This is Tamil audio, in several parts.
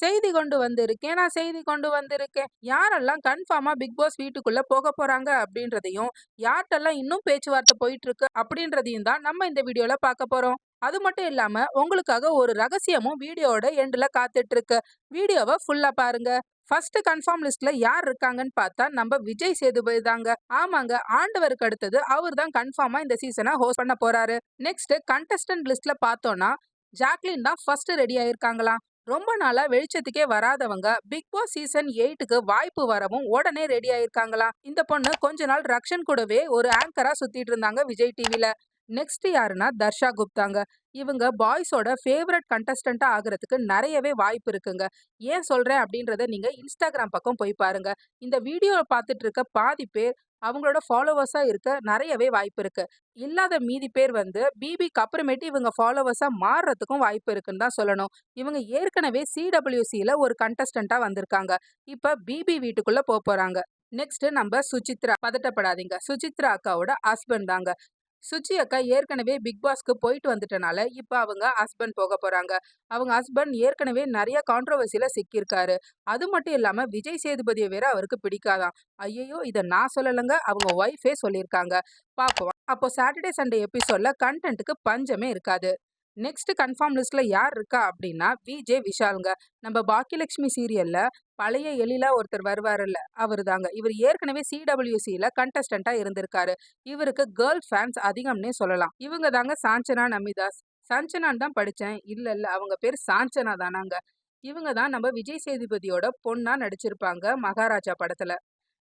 செய்தி கொண்டு வந்திருக்கேன் நான் செய்தி கொண்டு வந்திருக்கேன். யாரெல்லாம் கன்ஃபார்மா பிக் பாஸ் வீட்டுக்குள்ள போக போறாங்க அப்படின்றதையும் யார்கிட்டெல்லாம் இன்னும் பேச்சுவார்த்தை போயிட்டு இருக்கு அப்படின்றதையும் தான் நம்ம இந்த வீடியோல பார்க்க போறோம். அது மட்டும் இல்லாம உங்களுக்காக ஒரு ரகசியமும் வீடியோட எண்ட்ல காத்துட்டு இருக்கு வீடியோவை ஃபுல்லா பாருங்க. ஃபர்ஸ்ட் கன்ஃபார்ம் லிஸ்ட்ல யார் இருக்காங்கன்னு பார்த்தா நம்ம விஜய் சேதுபதி தாங்க. ஆமாங்க ஆண்டவருக்கு அடுத்தது அவர் தான் கன்ஃபார்மா இந்த சீசனை ஹோஸ்ட் பண்ண போறாரு. நெக்ஸ்ட் கண்டஸ்டன்ட் லிஸ்ட்ல பார்த்தோம்னா ஜாக்லின் தான் ஃபர்ஸ்ட் ரெடி ஆயிருக்காங்களாம். ரொம்ப நாளா வெளிச்சத்துக்கே வராதவங்க பிக் பாஸ் சீசன் எயிட்டுக்கு வாய்ப்பு வரவும் உடனே ரெடி ஆயிருக்காங்களாம் இந்த பொண்ணு கொஞ்ச நாள் ரக்ஷன் கூடவே ஒரு ஆங்கரா சுத்திட்டு இருந்தாங்க விஜய் டிவில நெக்ஸ்ட் யாருன்னா தர்ஷா குப்தாங்க. இவங்க பாய்ஸோட ஃபேவரட் கண்டஸ்டண்டா ஆகுறதுக்கு நிறையவே வாய்ப்பு இருக்குங்க. ஏன் சொல்றேன் அப்படின்றத நீங்க இன்ஸ்டாகிராம் பக்கம் போய் பாருங்க. இந்த வீடியோ பார்த்துட்டு இருக்க பாதி பேர் அவங்களோட ஃபாலோவர்ஸா இருக்க நிறையவே வாய்ப்பு இருக்கு. இல்லாத மீதி பேர் வந்து பிபிக்கு அப்புறமேட்டு இவங்க ஃபாலோவர்ஸா மாறுறதுக்கும் வாய்ப்பு இருக்குன்னு தான் சொல்லணும். இவங்க ஏற்கனவே சிடபிள்யூசியில ஒரு கண்டஸ்டண்டா வந்திருக்காங்க. இப்ப பிபி வீட்டுக்குள்ள போக போறாங்க. நெக்ஸ்ட் நம்ம சுசித்ரா. பதட்டப்படாதீங்க. சுசித்ரா அக்காவோட ஹஸ்பண்ட் தாங்க. சுச்சி அக்கா ஏற்கனவே பிக் பாஸ்க்கு போயிட்டு வந்துட்டனால இப்போ அவங்க ஹஸ்பண்ட் போக போகிறாங்க அவங்க ஹஸ்பண்ட் ஏற்கனவே நிறைய கான்ட்ரவர்சியில் சிக்கியிருக்காரு. அது மட்டும் இல்லாமல் விஜய் சேதுபதியை வேற அவருக்கு பிடிக்காதான் ஐயோ இதை நான் சொல்லலைங்க. அவங்க ஒய்ஃபே சொல்லியிருக்காங்க. பார்ப்போம் அப்போ சாட்டர்டே சண்டே எபிசோட்ல கண்டென்ட்டுக்கு பஞ்சமே இருக்காது. நெக்ஸ்ட் கன்ஃபார்ம் லிஸ்ட்ல யார் இருக்கா அப்படின்னா விஜே விஷாலுங்க. நம்ம பாக்கியலட்சுமி சீரியல்ல பழைய எழிலா ஒருத்தர் வருவாருல்ல அவர் தாங்க. இவர் ஏற்கனவே சிடபிள்யூசியில கண்டஸ்டண்டா இருந்திருக்காரு. இவருக்கு கேர்ள் ஃபேன்ஸ் அதிகம்னே சொல்லலாம். இவங்க தாங்க சாஞ்சனா நமிதாஸ். சஞ்சனான் தான் படித்தேன் இல்லை இல்லை. அவங்க பேர் சாஞ்சனா தானாங்க. இவங்க தான் நம்ம விஜய் சேதுபதியோட பொண்ணா நடிச்சிருப்பாங்க மகாராஜா படத்துல.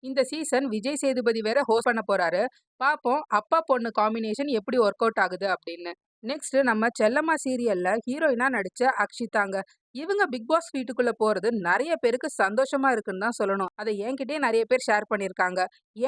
இந்த சீசன் விஜய் சேதுபதி வேற ஹோஸ்ட் பண்ண போறாரு. பார்ப்போம் அப்பா பொண்ணு காம்பினேஷன் எப்படி ஒர்க் அவுட் ஆகுது அப்படின்னு. நெக்ஸ்ட் நம்ம செல்லம்மா சீரியல்ல ஹீரோயினா நடிச்ச அக்ஷிதாங்க. இவங்க பிக் பாஸ் வீட்டுக்குள்ள போறது நிறைய பேருக்கு சந்தோஷமா இருக்குன்னு தான் சொல்லணும். அதை என்கிட்டயே நிறைய பேர் ஷேர் பண்ணியிருக்காங்க.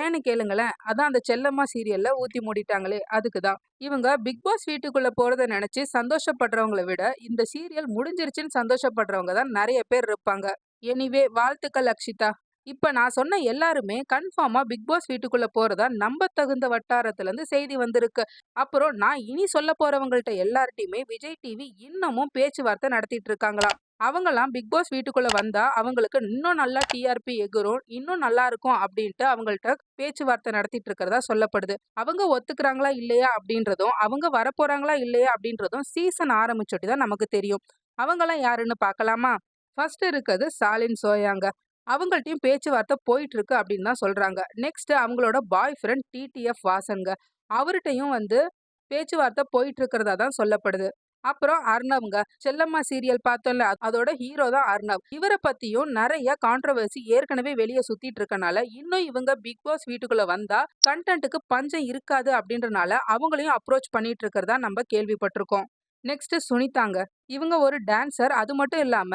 ஏன்னு கேளுங்களேன் அதான் அந்த செல்லம்மா சீரியல்ல ஊத்தி மூடிட்டாங்களே அதுக்கு தான். இவங்க பிக் பாஸ் வீட்டுக்குள்ள போறதை நினைச்சு சந்தோஷப்படுறவங்களை விட இந்த சீரியல் முடிஞ்சிருச்சுன்னு சந்தோஷப்படுறவங்க தான் நிறைய பேர் இருப்பாங்க. எனிவே வாழ்த்துக்கள் அக்ஷிதா. இப்போ நான் சொன்ன எல்லாருமே கன்ஃபார்மாக பிக் பாஸ் வீட்டுக்குள்ளே போகிறதா நம்ப தகுந்த வட்டாரத்துலேருந்து செய்தி வந்திருக்கு. அப்புறம் நான் இனி சொல்ல போகிறவங்கள்ட்ட எல்லார்ட்டையுமே விஜய் டிவி இன்னமும் பேச்சுவார்த்தை நடத்திட்டு இருக்காங்களாம் அவங்கெல்லாம் பிக் பாஸ் வீட்டுக்குள்ளே வந்தால் அவங்களுக்கு இன்னும் நல்லா டிஆர்பி எகுரும் இன்னும் நல்லா இருக்கும் அப்படின்ட்டு அவங்கள்ட்ட பேச்சுவார்த்தை நடத்திட்டு இருக்கிறதா சொல்லப்படுது. அவங்க ஒத்துக்கிறாங்களா இல்லையா அப்படின்றதும் அவங்க வரப்போகிறாங்களா இல்லையா அப்படின்றதும் சீசன் ஆரம்பிச்சுட்டு தான் நமக்கு தெரியும். அவங்கெல்லாம் யாருன்னு பார்க்கலாமா? ஃபர்ஸ்ட் இருக்கிறது சாலின் சோயாங்க. அவங்கள்ட்டையும் பேச்சுவார்த்தை போயிட்டு இருக்கு அப்படின்னு தான் சொல்றாங்க. நெக்ஸ்ட் அவங்களோட பாய் ஃப்ரெண்ட் டிடிஎஃப் வாசன்ங்க அவர்கிட்டயும் வந்து பேச்சுவார்த்தை போயிட்டு இருக்கிறதா தான் சொல்லப்படுது. அப்புறம் அர்ணவ்ங்க செல்லம்மா சீரியல் பார்த்தோம்ல அதோட ஹீரோ தான் அர்ணவ். இவரை பத்தியும் நிறைய கான்ட்ரவர்சி ஏற்கனவே வெளியே சுத்திட்டு இருக்கனால இன்னும் இவங்க பிக் பாஸ் வீட்டுக்குள்ள வந்தா கண்டென்ட்டுக்கு பஞ்சம் இருக்காது அப்படின்றனால அவங்களையும் அப்ரோச் பண்ணிட்டு இருக்கிறதா நம்ம கேள்விப்பட்டிருக்கோம். நெக்ஸ்ட் சுனிதாங்க. இவங்க ஒரு டான்சர் அது மட்டும் இல்லாம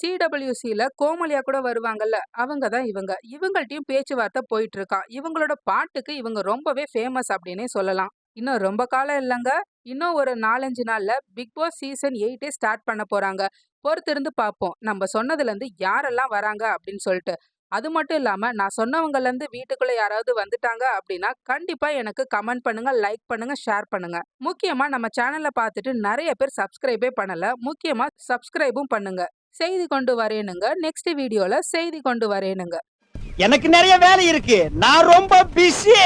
சிடபிள்யூசியில கோமலியா கூட வருவாங்கல்ல அவங்க தான் இவங்க. இவங்கள்ட்டையும் பேச்சுவார்த்தை போயிட்டு இருக்கான் இவங்களோட பாட்டுக்கு இவங்க ரொம்பவே ஃபேமஸ் அப்படின்னே சொல்லலாம். இன்னும் ரொம்ப காலம் இல்லைங்க. இன்னும் ஒரு நாலஞ்சு நாள்ல பிக் பாஸ் சீசன் எயிட்டே ஸ்டார்ட் பண்ண போறாங்க. பொறுத்திருந்து பார்ப்போம். நம்ம சொன்னதுல இருந்து யாரெல்லாம் வராங்க அப்படின்னு சொல்லிட்டு. அது மட்டும் இல்லாமல் நான் சொன்னவங்கலேருந்து வீட்டுக்குள்ளே யாராவது வந்துட்டாங்க அப்படின்னா கண்டிப்பாக எனக்கு கமெண்ட் பண்ணுங்க லைக் பண்ணுங்க ஷேர் பண்ணுங்க. முக்கியமாக நம்ம சேனலை பார்த்துட்டு நிறைய பேர் சப்ஸ்கிரைபே பண்ணலை முக்கியமாக சப்ஸ்கிரைபும் பண்ணுங்க. செய்தி கொண்டு வரேனுங்க. நெக்ஸ்ட் வீடியோவில் செய்தி கொண்டு வரேனுங்க. எனக்கு நிறைய வேலை இருக்கு. நான் ரொம்ப பிஸி